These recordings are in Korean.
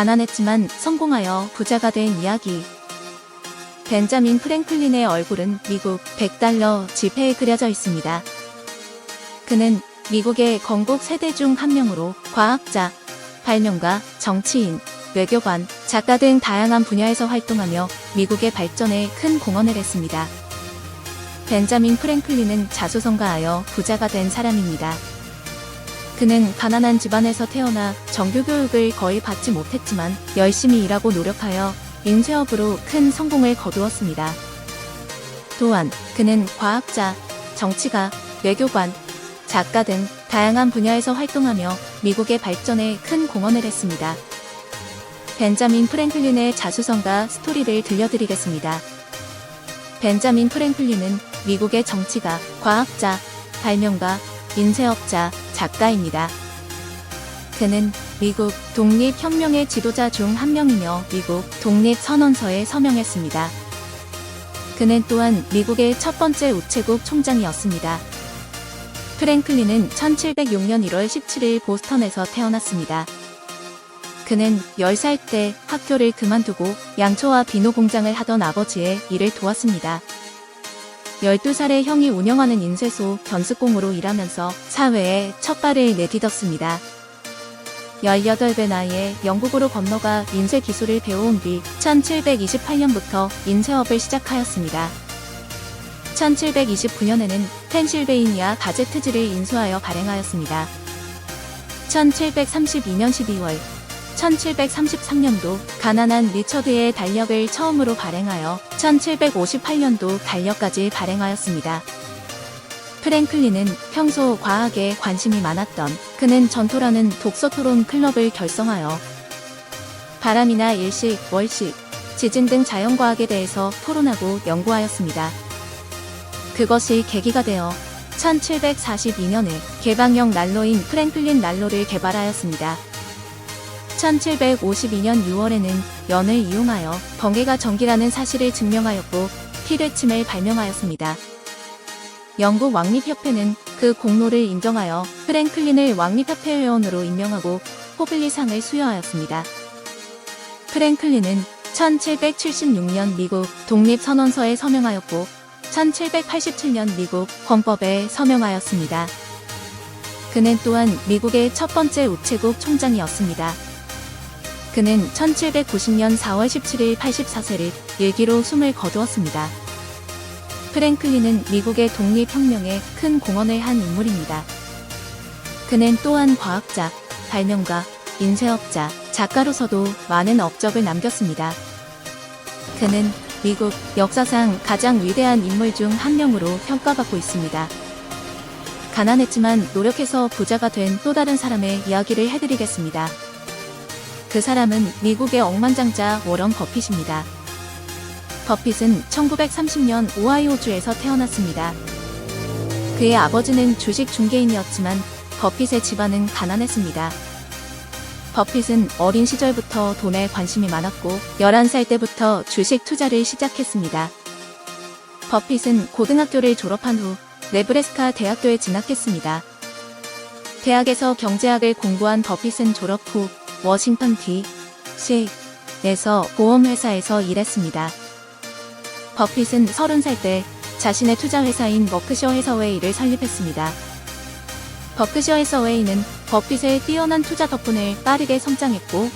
가난했지만 성공하여 부자가 된 이야기. 벤자민 프랭클린의 얼굴은 미국 100달러 지폐에 그려져 있습니다. 그는 미국의 건국 세대 중 한 명으로 과학자, 발명가, 정치인, 외교관, 작가 등 다양한 분야에서 활동하며 미국의 발전에 큰 공헌을 했습니다. 벤자민 프랭클린은 자수성가하여 부자가 된 사람입니다. 그는 가난한 집안에서 태어나 정규 교육을 거의 받지 못했지만 열심히 일하고 노력하여 인쇄업으로 큰 성공을 거두었습니다. 또한 그는 과학자, 정치가, 외교관, 작가 등 다양한 분야에서 활동하며 미국의 발전에 큰 공헌을 했습니다. 벤자민 프랭클린의 자수성가 스토리를 들려드리겠습니다. 벤자민 프랭클린은 미국의 정치가, 과학자, 발명가, 인쇄업자, 작가입니다. 그는 미국 독립혁명의 지도자 중 한 명이며 미국 독립선언서에 서명했습니다. 그는 또한 미국의 첫 번째 우체국 총장이었습니다. 프랭클린은 1706년 1월 17일 보스턴에서 태어났습니다. 그는 10살 때 학교를 그만두고 양초와 비누 공장을 하던 아버지의 일을 도왔습니다. 12살의 형이 운영하는 인쇄소 견습공으로 일하면서 사회에 첫 발을 내딛었습니다. 18배 나이에 영국으로 건너가 인쇄 기술을 배워온 뒤 1728년부터 인쇄업을 시작하였습니다. 1729년에는 펜실베이니아 가제트지를 인수하여 발행하였습니다. 1732년 12월 1733년도 가난한 리처드의 달력을 처음으로 발행하여 1758년도 달력까지 발행하였습니다. 프랭클린은 평소 과학에 관심이 많았던 그는 전토라는 독서 토론 클럽을 결성하여 바람이나 일식, 월식, 지진 등 자연과학에 대해서 토론하고 연구하였습니다. 그것이 계기가 되어 1742년에 개방형 난로인 프랭클린 난로를 개발하였습니다. 1752년 6월에는 연을 이용하여 번개가 전기라는 사실을 증명하였고 티르침을 발명하였습니다. 영국 왕립협회는 그 공로를 인정하여 프랭클린을 왕립협회 회원으로 임명하고 호블리상을 수여하였습니다. 프랭클린은 1776년 미국 독립선언서에 서명하였고 1787년 미국 헌법에 서명하였습니다. 그는 또한 미국의 첫 번째 우체국 총장이었습니다. 그는 1790년 4월 17일 84세를 일기로 숨을 거두었습니다. 프랭클린은 미국의 독립혁명에 큰 공헌을 한 인물입니다. 그는 또한 과학자, 발명가, 인쇄업자, 작가로서도 많은 업적을 남겼습니다. 그는 미국 역사상 가장 위대한 인물 중 한 명으로 평가받고 있습니다. 가난했지만 노력해서 부자가 된 또 다른 사람의 이야기를 해드리겠습니다. 그 사람은 미국의 억만장자 워런 버핏입니다. 버핏은 1930년 오하이오주에서 태어났습니다. 그의 아버지는 주식 중개인이었지만 버핏의 집안은 가난했습니다. 버핏은 어린 시절부터 돈에 관심이 많았고 11살 때부터 주식 투자를 시작했습니다. 버핏은 고등학교를 졸업한 후 네브래스카 대학교에 진학했습니다. 대학에서 경제학을 공부한 버핏은 졸업 후 워싱턴 D.C.에서 보험회사에서 일했습니다. 버핏은 30살 때 자신의 투자회사인 버크셔 해서웨이를 설립했습니다. 버크셔 해서웨이는 버핏의 뛰어난 투자 덕분에 빠르게 성장했고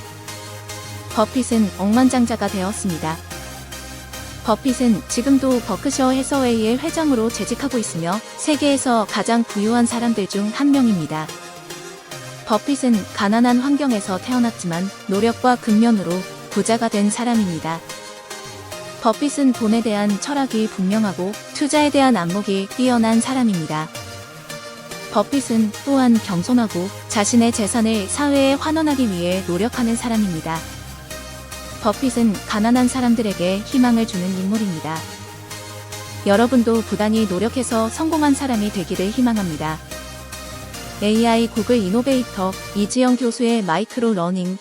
버핏은 억만장자가 되었습니다. 버핏은 지금도 버크셔 해서웨이의 회장으로 재직하고 있으며 세계에서 가장 부유한 사람들 중 한 명입니다. 버핏은 가난한 환경에서 태어났지만 노력과 근면으로 부자가 된 사람입니다. 버핏은 돈에 대한 철학이 분명하고 투자에 대한 안목이 뛰어난 사람입니다. 버핏은 또한 겸손하고 자신의 재산을 사회에 환원하기 위해 노력하는 사람입니다. 버핏은 가난한 사람들에게 희망을 주는 인물입니다. 여러분도 부단히 노력해서 성공한 사람이 되기를 희망합니다. AI 구글 이노베이터 이지영 교수의 마이크로 러닝